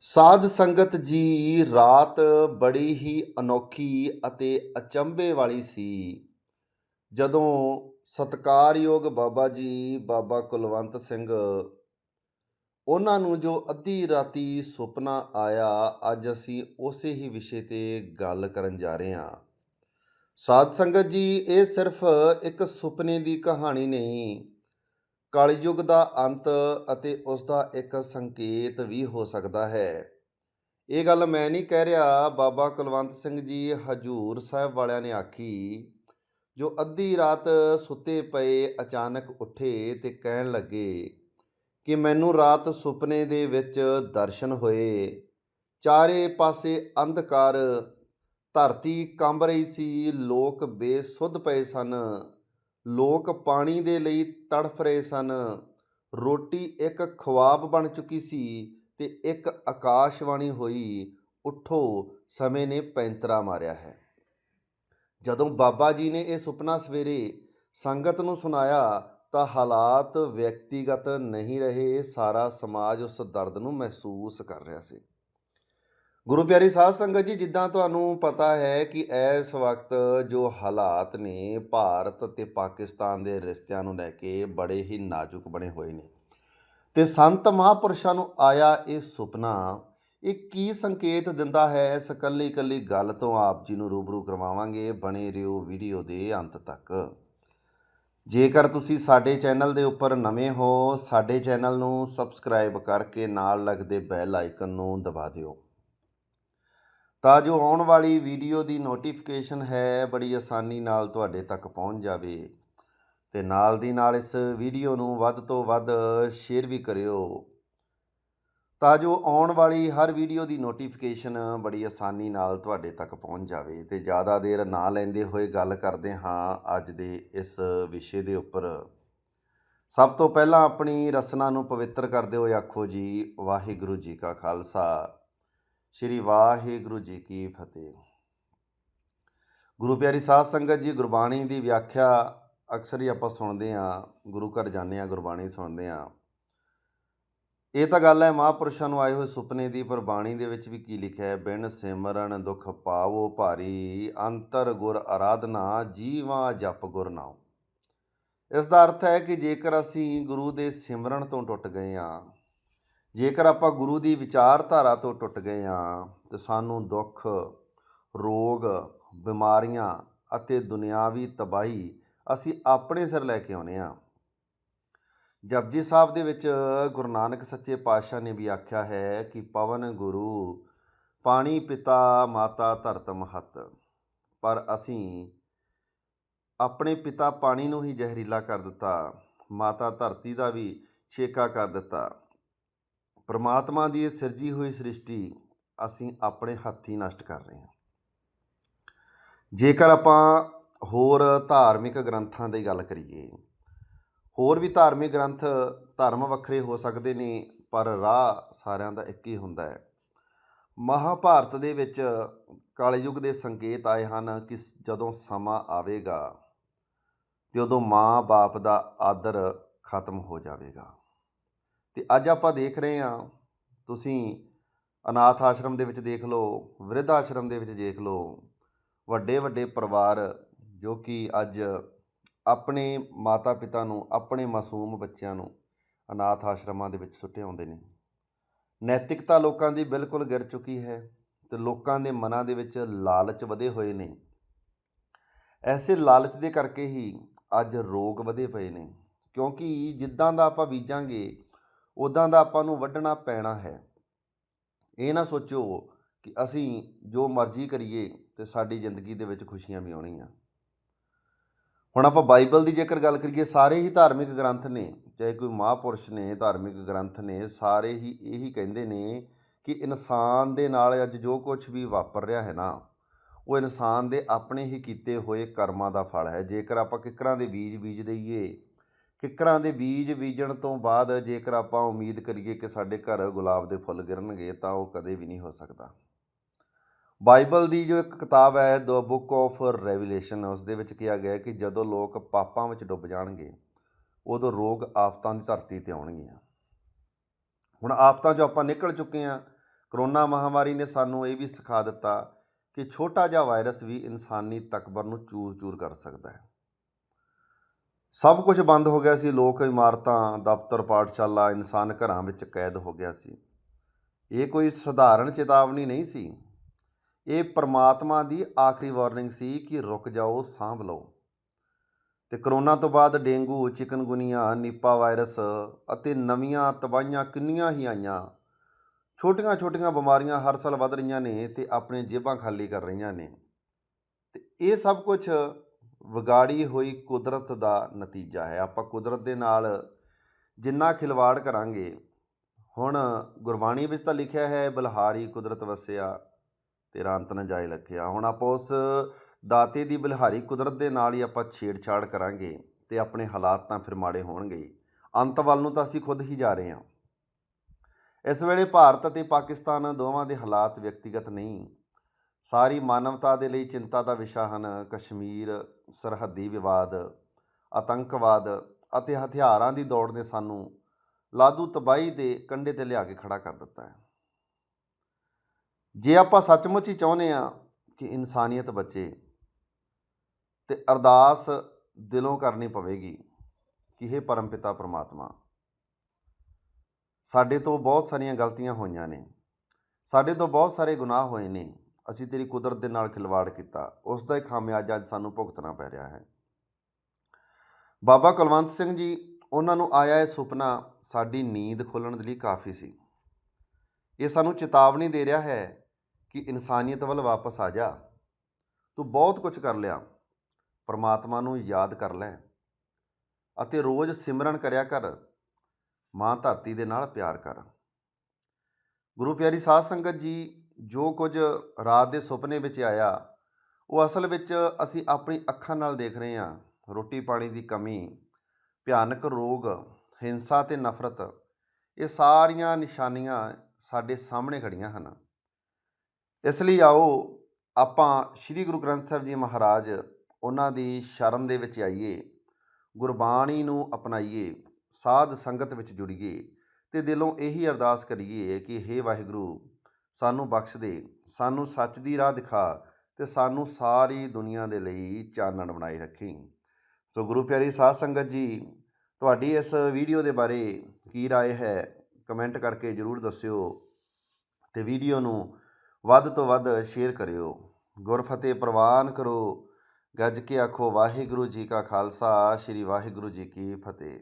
ਸਾਧ ਸੰਗਤ ਜੀ ਰਾਤ ਬੜੀ ਹੀ ਅਨੋਖੀ ਅਤੇ ਅਚੰਭੇ ਵਾਲੀ ਸੀ। ਜਦੋਂ ਸਤਿਕਾਰਯੋਗ ਬਾਬਾ ਜੀ, ਬਾਬਾ ਕੁਲਵੰਤ ਸਿੰਘ, ਉਹਨਾਂ ਨੂੰ ਜੋ ਅੱਧੀ ਰਾਤੀ ਸੁਪਨਾ ਆਇਆ, ਅੱਜ ਅਸੀਂ ਉਸੇ ਹੀ ਵਿਸ਼ੇ ਤੇ ਗੱਲ ਕਰਨ ਜਾ ਰਹੇ ਹਾਂ। ਸਾਧ ਸੰਗਤ ਜੀ, ਇਹ ਸਿਰਫ ਇੱਕ ਸੁਪਨੇ ਦੀ ਕਹਾਣੀ ਨਹੀਂ ਕਲਯੁਗ ਦਾ ਅੰਤ ਅਤੇ ਉਸ ਦਾ ਇੱਕ ਸੰਕੇਤ ਵੀ ਹੋ ਸਕਦਾ ਹੈ। ਇਹ ਗੱਲ ਮੈਂ ਨਹੀਂ ਕਹਿ ਰਿਹਾ, ਬਾਬਾ ਕੁਲਵੰਤ ਸਿੰਘ ਜੀ ਹਜੂਰ ਸਾਹਿਬ ਵਾਲਿਆਂ ਨੇ ਆਖੀ, ਜੋ ਅੱਧੀ ਰਾਤ ਸੁੱਤੇ ਪਏ ਅਚਾਨਕ ਉੱਠੇ ਤੇ ਕਹਿਣ ਲੱਗੇ ਕਿ ਮੈਨੂੰ ਰਾਤ ਸੁਪਨੇ ਦੇ ਵਿੱਚ ਦਰਸ਼ਨ ਹੋਏ। ਚਾਰੇ ਪਾਸੇ ਅੰਧਕਾਰ, ਧਰਤੀ ਕੰਬ ਰਹੀ ਸੀ, ਲੋਕ ਬੇਸੁੱਧ ਪਏ ਸਨ। ਲੋਕ ਪਾਣੀ ਦੇ ਲਈ ਤੜਫ ਰਹੇ ਸਨ। ਰੋਟੀ ਇੱਕ ਖੁਆਬ ਬਣ ਚੁੱਕੀ ਸੀ ਤੇ ਇੱਕ ਆਕਾਸ਼ਵਾਣੀ ਹੋਈ, ਉੱਠੋ, ਸਮੇਂ ਨੇ ਪੈਂਤਰਾ ਮਾਰਿਆ ਹੈ। ਜਦੋਂ ਬਾਬਾ ਜੀ ਨੇ ਇਹ ਸੁਪਨਾ ਸਵੇਰੇ ਸੰਗਤ ਨੂੰ ਸੁਣਾਇਆ, ਤਾਂ ਹਾਲਾਤ ਵਿਅਕਤੀਗਤ ਨਹੀਂ ਰਹੇ, ਸਾਰਾ ਸਮਾਜ ਉਸ ਦਰਦ ਨੂੰ ਮਹਿਸੂਸ ਕਰ ਰਿਹਾ ਸੀ। ਗੁਰੂ ਪਿਆਰੀ ਸਾਧ ਸੰਗਤ ਜੀ, ਜਿੱਦਾਂ ਤੁਹਾਨੂੰ ਪਤਾ ਹੈ ਕਿ ਇਸ ਵਕਤ ਜੋ ਹਾਲਾਤ ਨੇ, ਭਾਰਤ ਤੇ ਪਾਕਿਸਤਾਨ ਦੇ ਰਿਸ਼ਤਿਆਂ ਨੂੰ ਲੈ ਕੇ ਬੜੇ ਹੀ ਨਾਜ਼ੁਕ ਬਣੇ ਹੋਏ ਨੇ। ਤੇ ਸੰਤ ਮਹਾਪੁਰਸ਼ਾਂ ਨੂੰ ਆਇਆ ਇਹ ਸੁਪਨਾ, ਇਹ ਕੀ ਸੰਕੇਤ ਦਿੰਦਾ ਹੈ? ਇਸ ਇਕੱਲੀ ਇਕੱਲੀ ਗੱਲ ਤੋਂ ਆਪ ਜੀ ਨੂੰ ਰੂਬਰੂ ਕਰਵਾਵਾਂਗੇ ਬਣੇ ਰਹੋ ਵੀਡੀਓ ਦੇ ਅੰਤ ਤੱਕ। ਜੇਕਰ ਤੁਸੀਂ ਸਾਡੇ ਚੈਨਲ ਦੇ ਉੱਪਰ ਨਵੇਂ ਹੋ, ਸਾਡੇ ਚੈਨਲ ਨੂੰ ਸਬਸਕ੍ਰਾਈਬ ਕਰਕੇ ਨਾਲ ਲੱਗਦੇ ਬੈਲ ਆਈਕਨ ਨੂੰ ਦਬਾ ਦਿਓ। ਤਾਂ ਜੋ ਆਉਣ ਵਾਲੀ ਵੀਡੀਓ ਦੀ ਨੋਟੀਫਿਕੇਸ਼ਨ ਹੈ, ਬੜੀ ਆਸਾਨੀ ਨਾਲ ਤੁਹਾਡੇ ਤੱਕ ਪਹੁੰਚ ਜਾਵੇ। ਤੇ ਨਾਲ ਦੀ ਨਾਲ ਇਸ ਵੀਡੀਓ ਨੂੰ ਵੱਧ ਤੋਂ ਵੱਧ ਸ਼ੇਅਰ ਵੀ ਕਰਿਓ। ਤਾਂ ਜੋ ਆਉਣ ਵਾਲੀ ਹਰ ਵੀਡੀਓ ਦੀ ਨੋਟੀਫਿਕੇਸ਼ਨ ਬੜੀ ਆਸਾਨੀ ਨਾਲ ਤੁਹਾਡੇ ਤੱਕ ਪਹੁੰਚ ਜਾਵੇ। ਤੇ ਜ਼ਿਆਦਾ ਦੇਰ ਨਾ ਲੈਂਦੇ ਹੋਏ ਗੱਲ ਕਰਦੇ ਹਾਂ ਅੱਜ ਦੇ ਇਸ ਵਿਸ਼ੇ ਦੇ ਉੱਪਰ। ਸਭ ਤੋਂ ਪਹਿਲਾਂ ਆਪਣੀ ਰਸਨਾ ਨੂੰ ਪਵਿੱਤਰ ਕਰਦੇ ਹੋਏ ਆਖੋ ਜੀ, ਵਾਹਿਗੁਰੂ ਜੀ ਕਾ ਖਾਲਸਾ। ਸ਼੍ਰੀ ਵਾਹਿਗੁਰੂ ਜੀ ਕੀ ਫਤਿਹ। ਗੁਰੂ ਪਿਆਰੀ ਸਾਧ ਸੰਗਤ ਜੀ, ਗੁਰਬਾਣੀ ਦੀ ਵਿਆਖਿਆ ਅਕਸਰ ਹੀ ਆਪਾਂ ਸੁਣਦੇ ਹਾਂ, ਗੁਰੂ ਘਰ ਜਾਂਦੇ ਹਾਂ, ਗੁਰਬਾਣੀ ਸੁਣਦੇ ਹਾਂ। ਇਹ ਤਾਂ ਗੱਲ ਹੈ, ਮਹਾਂਪੁਰਸ਼ਾਂ ਨੂੰ ਆਏ ਹੋਏ ਸੁਪਨੇ ਦੀ, ਪਰ ਬਾਣੀ ਦੇ ਵਿੱਚ ਵੀ ਕੀ ਲਿਖਿਆ ਹੈ? ਬਿਨ ਸਿਮਰਨ ਦੁਖ ਪਾਵੋ ਭਾਰੀ, ਅੰਤਰ ਗੁਰ ਆਰਾਧਨਾ ਜੀਵਾ ਜਪ ਗੁਰ ਨਾਮ ਇਸ ਦਾ ਅਰਥ ਹੈ ਕਿ ਜੇਕਰ ਅਸੀਂ ਗੁਰੂ ਦੇ ਸਿਮਰਨ ਤੋਂ ਟੁੱਟ ਗਏ ਹਾਂ ਜੇਕਰ ਆਪਾਂ ਗੁਰੂ ਦੀ ਵਿਚਾਰਧਾਰਾ ਤੋਂ ਟੁੱਟ ਗਏ ਹਾਂ, ਤੇ ਸਾਨੂੰ ਦੁੱਖ, ਰੋਗ, ਬਿਮਾਰੀਆਂ ਅਤੇ ਦੁਨਿਆਵੀ ਤਬਾਹੀ ਅਸੀਂ ਆਪਣੇ ਸਿਰ ਲੈ ਕੇ ਆਉਨੇ ਆ ਜਪਜੀ ਸਾਹਿਬ ਦੇ ਵਿੱਚ ਗੁਰੂ ਨਾਨਕ ਸੱਚੇ ਪਾਤਸ਼ਾਹ ਨੇ ਵੀ ਆਖਿਆ ਹੈ ਕਿ ਪਵਨ ਗੁਰੂ ਪਾਣੀ ਪਿਤਾ ਮਾਤਾ ਧਰਤ ਮਹਤ। ਪਰ ਅਸੀਂ ਆਪਣੇ ਪਿਤਾ ਪਾਣੀ ਨੂੰ ਹੀ ਜ਼ਹਿਰੀਲਾ ਕਰ ਦਿੱਤਾ, ਮਾਤਾ ਧਰਤੀ ਦਾ ਵੀ ਛੇਕਾ ਕਰ ਦਿੱਤਾ। ਪਰਮਾਤਮਾ ਦੀ ਇਹ ਸਿਰਜੀ ਹੋਈ ਸ੍ਰਿਸ਼ਟੀ ਅਸੀਂ ਆਪਣੇ ਹੱਥੀ ਨਸ਼ਟ ਕਰ ਰਹੇ ਹਾਂ। ਜੇਕਰ ਆਪਾਂ ਹੋਰ ਧਾਰਮਿਕ ਗ੍ਰੰਥਾਂ ਦੀ ਗੱਲ ਕਰੀਏ, ਹੋਰ ਵੀ ਧਾਰਮਿਕ ਗ੍ਰੰਥ ਧਰਮ ਵੱਖਰੇ ਹੋ ਸਕਦੇ ਨੇ, ਪਰ ਰਾਹ ਸਾਰਿਆਂ ਦਾ ਇੱਕ ਹੀ ਹੁੰਦਾ ਹੈ। ਮਹਾਭਾਰਤ ਦੇ ਵਿੱਚ ਕਲਯੁਗ ਦੇ ਸੰਕੇਤ ਆਏ ਹਨ ਕਿ ਜਦੋਂ ਸਮਾਂ ਆਵੇਗਾ ਤੇ ਉਦੋਂ ਮਾਂ-ਬਾਪ ਦਾ ਆਦਰ ਖਤਮ ਹੋ ਜਾਵੇਗਾ। ਤੇ ਅੱਜ ਆਪਾਂ ਦੇਖ ਰਹੇ ਹਾਂ, ਤੁਸੀਂ ਅਨਾਥ ਆਸ਼ਰਮ ਦੇ ਵਿੱਚ ਦੇਖ ਲਓ, ਵਿਰਧ ਆਸ਼ਰਮ ਦੇ ਵਿੱਚ ਦੇਖ ਲਓ, ਵੱਡੇ ਵੱਡੇ ਪਰਿਵਾਰ ਜੋ ਕਿ ਅੱਜ ਆਪਣੇ ਮਾਤਾ ਪਿਤਾ ਨੂੰ, ਆਪਣੇ ਮਾਸੂਮ ਬੱਚਿਆਂ ਨੂੰ ਅਨਾਥ ਆਸ਼ਰਮਾਂ ਦੇ ਵਿੱਚ ਸੁੱਟੇ ਆਉਂਦੇ ਨੇ। ਨੈਤਿਕਤਾ ਲੋਕਾਂ ਦੀ ਬਿਲਕੁਲ ਗਿਰ ਚੁੱਕੀ ਹੈ ਤੇ ਲੋਕਾਂ ਦੇ ਮਨਾਂ ਦੇ ਵਿੱਚ ਲਾਲਚ ਵਧੇ ਹੋਏ ਨੇ। ਐਸੇ ਲਾਲਚ ਦੇ ਕਰਕੇ ਹੀ ਅੱਜ ਰੋਗ ਵਧੇ ਪਏ ਨੇ, ਕਿਉਂਕਿ ਜਿੱਦਾਂ ਦਾ ਆਪਾਂ ਬੀਜਾਂਗੇ ਉਦਾਂ ਦਾ ਆਪਾਂ ਨੂੰ ਵੱਢਣਾ ਪੈਣਾ ਹੈ। ਇਹ ਨਾ ਸੋਚੋ ਕਿ ਅਸੀਂ ਜੋ ਮਰਜ਼ੀ ਕਰੀਏ ਤੇ ਸਾਡੀ ਜ਼ਿੰਦਗੀ ਦੇ ਵਿੱਚ ਖੁਸ਼ੀਆਂ ਵੀ ਆਉਣੀਆਂ। ਹੁਣ ਆਪਾਂ ਬਾਈਬਲ ਦੀ ਜੇਕਰ ਗੱਲ ਕਰੀਏ, ਸਾਰੇ ਹੀ ਧਾਰਮਿਕ ਗ੍ਰੰਥ ਨੇ, ਚਾਹੇ ਕੋਈ ਮਹਾਪੁਰਸ਼ ਨੇ, ਧਾਰਮਿਕ ਗ੍ਰੰਥ ਨੇ, ਸਾਰੇ ਹੀ ਇਹੀ ਕਹਿੰਦੇ ਨੇ ਕਿ ਇਨਸਾਨ ਦੇ ਨਾਲ ਅੱਜ ਜੋ ਕੁਝ ਵੀ ਵਾਪਰ ਰਿਹਾ ਹੈ ਨਾ, ਉਹ ਇਨਸਾਨ ਦੇ ਆਪਣੇ ਹੀ ਕੀਤੇ ਹੋਏ ਕਰਮਾਂ ਦਾ ਫਲ ਹੈ। ਜੇਕਰ ਆਪਾਂ ਕਿਕਰਾਂ ਦੇ ਬੀਜ ਬੀਜ ਦਈਏ ਕਿੱਕਰਾਂ ਦੇ ਬੀਜ ਬੀਜਣ ਤੋਂ ਬਾਅਦ ਜੇਕਰ ਆਪਾਂ ਉਮੀਦ ਕਰੀਏ ਕਿ ਸਾਡੇ ਘਰ ਗੁਲਾਬ ਦੇ ਫੁੱਲ ਗਿਰਨਗੇ, ਤਾਂ ਉਹ ਕਦੇ ਵੀ ਨਹੀਂ ਹੋ ਸਕਦਾ। ਬਾਈਬਲ ਦੀ ਜੋ ਇੱਕ ਕਿਤਾਬ ਹੈ, ਦ ਬੁੱਕ ਆਫ ਰੈਵੀਲੇਸ਼ਨ, ਉਸ ਦੇ ਵਿੱਚ ਕਿਹਾ ਗਿਆ ਕਿ ਜਦੋਂ ਲੋਕ ਪਾਪਾਂ ਵਿੱਚ ਡੁੱਬ ਜਾਣਗੇ, ਉਦੋਂ ਰੋਗ ਆਫਤਾਂ ਦੀ ਧਰਤੀ ਤੇ ਆਉਣਗੀਆਂ। ਹੁਣ ਆਫਤਾਂ ਜੋ ਆਪਾਂ ਨਿਕਲ ਚੁੱਕੇ ਹਾਂ। ਕਰੋਨਾ ਮਹਾਮਾਰੀ ਨੇ ਸਾਨੂੰ ਇਹ ਵੀ ਸਿਖਾ ਦਿੱਤਾ ਕਿ ਛੋਟਾ ਜਿਹਾ ਵਾਇਰਸ ਵੀ ਇਨਸਾਨੀ ਤਕਬਰ ਨੂੰ ਚੂਰ-ਚੂਰ ਕਰ ਸਕਦਾ ਹੈ। ਸਭ ਕੁਝ ਬੰਦ ਹੋ ਗਿਆ ਸੀ, ਲੋਕ ਇਮਾਰਤਾਂ, ਦਫ਼ਤਰ, ਪਾਠਸ਼ਾਲਾ, ਇਨਸਾਨ ਘਰਾਂ ਵਿੱਚ ਕੈਦ ਹੋ ਗਿਆ ਸੀ। ਇਹ ਕੋਈ ਸਧਾਰਨ ਚੇਤਾਵਨੀ ਨਹੀਂ ਸੀ। ਇਹ ਪ੍ਰਮਾਤਮਾ ਦੀ ਆਖਰੀ ਵਾਰਨਿੰਗ ਸੀ ਕਿ ਰੁਕ ਜਾਓ, ਸਾਂਭ ਲਓ। ਤੇ ਕਰੋਨਾ ਤੋਂ ਬਾਅਦ ਡੇਂਗੂ, ਚਿਕਨਗੁਨੀਆ, ਨੀਪਾ ਵਾਇਰਸ ਅਤੇ ਨਵੀਆਂ ਤਬਾਹੀਆਂ ਕਿੰਨੀਆਂ ਹੀ ਆਈਆਂ। ਛੋਟੀਆਂ-ਛੋਟੀਆਂ ਬਿਮਾਰੀਆਂ ਹਰ ਸਾਲ ਵੱਧ ਰਹੀਆਂ ਨੇ ਤੇ ਆਪਣੇ ਜੇਬਾਂ ਖਾਲੀ ਕਰ ਰਹੀਆਂ ਨੇ। ਤੇ ਇਹ ਸਭ ਕੁਝ ਵਿਗਾੜੀ ਹੋਈ ਕੁਦਰਤ ਦਾ ਨਤੀਜਾ ਹੈ। ਆਪਾਂ ਕੁਦਰਤ ਦੇ ਨਾਲ ਜਿੰਨਾ ਖਿਲਵਾੜ ਕਰਾਂਗੇ, ਹੁਣ ਗੁਰਬਾਣੀ ਵਿੱਚ ਤਾਂ ਲਿਖਿਆ ਹੈ, ਬਲਹਾਰੀ ਕੁਦਰਤ ਵਸਿਆ, ਤੇਰਾ ਅੰਤ ਨ ਜਾਏ ਲਖਿਆ। ਹੁਣ ਆਪਾਂ ਉਸ ਦਾਤੇ ਦੀ ਬਲਹਾਰੀ ਕੁਦਰਤ ਦੇ ਨਾਲ ਹੀ ਆਪਾਂ ਛੇੜਛਾੜ ਕਰਾਂਗੇ ਤੇ ਆਪਣੇ ਹਾਲਾਤ ਤਾਂ ਫਿਰ ਮਾੜੇ ਹੋਣਗੇ। ਅੰਤ ਵੱਲ ਨੂੰ ਤਾਂ ਅਸੀਂ ਖੁਦ ਹੀ ਜਾ ਰਹੇ ਹਾਂ। ਇਸ ਵੇਲੇ ਭਾਰਤ ਅਤੇ ਪਾਕਿਸਤਾਨ ਦੋਵਾਂ ਦੇ ਹਾਲਾਤ ਵਿਅਕਤੀਗਤ ਨਹੀਂ। ਸਾਰੀ ਮਾਨਵਤਾ ਦੇ ਲਈ ਚਿੰਤਾ ਦਾ ਵਿਸ਼ਾ ਹਨ ਕਸ਼ਮੀਰ, ਸਰਹੱਦੀ ਵਿਵਾਦ, ਆਤੰਕਵਾਦ ਅਤੇ ਹਥਿਆਰਾਂ ਦੀ ਦੌੜ ਨੇ ਸਾਨੂੰ ਲਾਦੂ ਤਬਾਹੀ ਦੇ ਕੰਢੇ ਤੇ ਲਿਆ ਕੇ ਖੜਾ ਕਰ ਦਿੱਤਾ ਹੈ। ਜੇ ਆਪਾਂ ਸੱਚਮੁੱਚ ਹੀ ਚਾਹੁੰਦੇ ਆ ਕਿ ਇਨਸਾਨੀਅਤ ਬਚੇ ਤੇ ਅਰਦਾਸ ਦਿਲੋਂ ਕਰਨੀ ਪਵੇਗੀ ਕਿ ਇਹ ਪਰਮਪਿਤਾ ਪ੍ਰਮਾਤਮਾ, ਸਾਡੇ ਤੋਂ ਬਹੁਤ ਸਾਰੀਆਂ ਗਲਤੀਆਂ ਹੋਈਆਂ ਨੇ, ਸਾਡੇ ਤੋਂ ਬਹੁਤ ਸਾਰੇ ਗੁਨਾਹ ਹੋਏ ਨੇ ਅਸੀਂ ਤੇਰੀ ਕੁਦਰਤ ਦੇ ਨਾਲ ਖਿਲਵਾੜ ਕੀਤਾ। ਉਸ ਦਾ ਹੀ ਖਾਮਿਆਜਾ ਅੱਜ ਸਾਨੂੰ ਭੁਗਤਣਾ ਪੈ ਰਿਹਾ ਹੈ। ਬਾਬਾ ਕੁਲਵੰਤ ਸਿੰਘ ਜੀ, ਉਹਨਾਂ ਨੂੰ ਆਇਆ ਇਹ ਸੁਪਨਾ ਸਾਡੀ ਨੀਂਦ ਖੋਲਣ ਦੇ ਲਈ ਕਾਫੀ ਸੀ। ਇਹ ਸਾਨੂੰ ਚੇਤਾਵਨੀ ਦੇ ਰਿਹਾ ਹੈ ਕਿ ਇਨਸਾਨੀਅਤ ਵੱਲ ਵਾਪਸ ਆ ਜਾ। ਤੂੰ ਬਹੁਤ ਕੁਝ ਕਰ ਲਿਆ। ਪਰਮਾਤਮਾ ਨੂੰ ਯਾਦ ਕਰ ਲੈ ਅਤੇ ਰੋਜ਼ ਸਿਮਰਨ ਕਰਿਆ ਕਰ। ਮਾਂ ਧਰਤੀ ਦੇ ਨਾਲ ਪਿਆਰ ਕਰ। ਗੁਰੂ ਪਿਆਰੀ ਸਾਧ ਸੰਗਤ ਜੀ ਜੋ ਕੁਝ ਰਾਤ ਦੇ ਸੁਪਨੇ ਵਿੱਚ ਆਇਆ, ਉਹ ਅਸਲ ਵਿੱਚ ਅਸੀਂ ਆਪਣੀ ਅੱਖਾਂ ਨਾਲ ਦੇਖ ਰਹੇ ਹਾਂ। ਰੋਟੀ ਪਾਣੀ ਦੀ ਕਮੀ, ਭਿਆਨਕ ਰੋਗ, ਹਿੰਸਾ ਤੇ ਨਫ਼ਰਤ, ਇਹ ਸਾਰੀਆਂ ਨਿਸ਼ਾਨੀਆਂ ਸਾਡੇ ਸਾਹਮਣੇ ਖੜੀਆਂ ਹਨ। ਇਸ ਲਈ ਆਓ ਆਪਾਂ ਸ੍ਰੀ ਗੁਰੂ ਗ੍ਰੰਥ ਸਾਹਿਬ ਜੀ ਮਹਾਰਾਜ ਉਹਨਾਂ ਦੀ ਸ਼ਰਨ ਦੇ ਵਿੱਚ ਆਈਏ, ਗੁਰਬਾਣੀ ਨੂੰ ਅਪਣਾਈਏ, ਸਾਧ ਸੰਗਤ ਵਿੱਚ ਜੁੜੀਏ ਤੇ ਦਿਲੋਂ ਇਹੀ ਅਰਦਾਸ ਕਰੀਏ ਕਿ ਹੇ ਵਾਹਿਗੁਰੂ ਸਾਨੂੰ ਬਖਸ਼ ਦੇ ਸਾਨੂੰ ਸੱਚ ਦੀ ਰਾਹ ਦਿਖਾ ਤੇ ਸਾਨੂੰ ਸਾਰੀ ਦੁਨੀਆ ਦੇ ਲਈ ਚਾਨਣ ਬਣਾਈ ਰੱਖੀ ਸੋ ਗੁਰੂ ਪਿਆਰੀ ਸਾਧ ਸੰਗਤ ਜੀ ਤੁਹਾਡੀ ਇਸ ਵੀਡੀਓ ਦੇ ਬਾਰੇ ਕੀ رائے ਹੈ ਕਮੈਂਟ ਕਰਕੇ ਜਰੂਰ ਦੱਸਿਓ ਤੇ ਵੀਡੀਓ ਨੂੰ ਵੱਧ ਤੋਂ ਵੱਧ ਸ਼ੇਅਰ ਕਰਿਓ ਗੁਰਫਤਿਹ ਪ੍ਰਵਾਨ ਕਰੋ ਗੱਜ ਕੇ ਆਖੋ ਵਾਹਿਗੁਰੂ ਜੀ ਕਾ ਖਾਲਸਾ ਸ੍ਰੀ ਵਾਹਿਗੁਰੂ ਜੀ ਕੀ ਫਤਿਹ